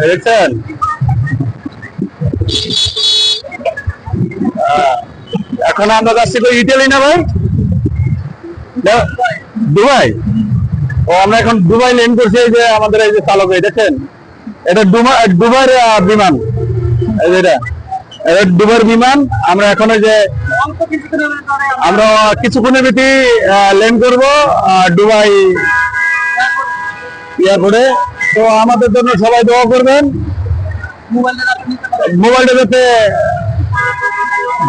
দেখছেন এখন আমরা যাচ্ছি তো ইটালি না ভাই? দুবাই। ও আমরা এখন দুবাই লেন করছি যে আমাদের এই যে চালক এই দেখেন? এটা দুবাই দুবাইয়ের বিমান। এই যে এটা। দুবাইয়ের বিমান। আমরা এখন এই যে আমরা কিছুক্ষণের ভিতরে লেন করব আহ, দুবাই এয়ারপোর্টে। তো আমাদের জন্য সবাই দোয়া করবেন। মোবাইলটা যাতে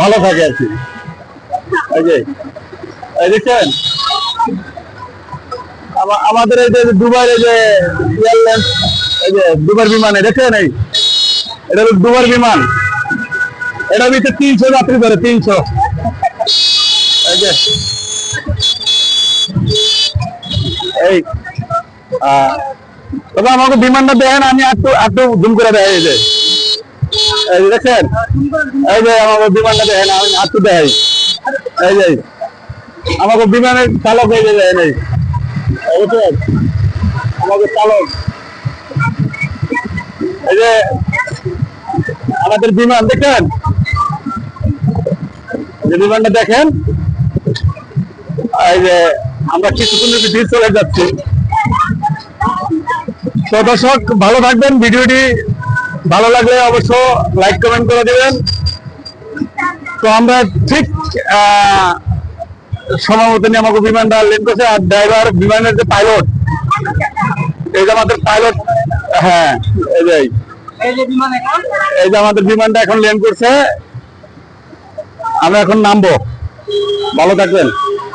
ভালো থাকে আর কি। দেখছেন? আমাদের এই যে দুবাইয়ের এই যে এয়ারলাইন্স, এই যে দুবার বিমানে দেখছেন এই? এটা হলো দুবার বিমান। এটা ভিতরে তিনশো যাত্রী ধরে, তিনশো। এই যে। এই তবে আমাকে বিমানটা দেখেন আমি একটু একটু জুম করে দেখাই যে। দেখছেন এই যে আমাকে বিমানটা দেখেন আমি একটু দেখাই। এই যে, আমাকে বিমানের চালক হয়ে যে দেখেন এই। আমাকে চালক। এই যে, আমাদের বিমান, দেখেন? যে বিমানটা দেখেন? এই যে, আমরা কিছুক্ষণের ভিতরে চলে যাচ্ছি। তো দর্শক ভালো থাকবেন। ভিডিওটি ভালো লাগলে অবশ্য লাইক কমেন্ট করে দেবেন। তো আমরা ঠিক সময় মতনই আমাকে বিমানটা লেন করছে আর ড্রাইভার বিমানের যে পাইলট এই যে আমাদের পাইলট হ্যাঁ এই যে এই যে বিমান এখন? এই যে আমাদের বিমানটা এখন লেন করছে। আমরা এখন নামবো। ভালো থাকবেন।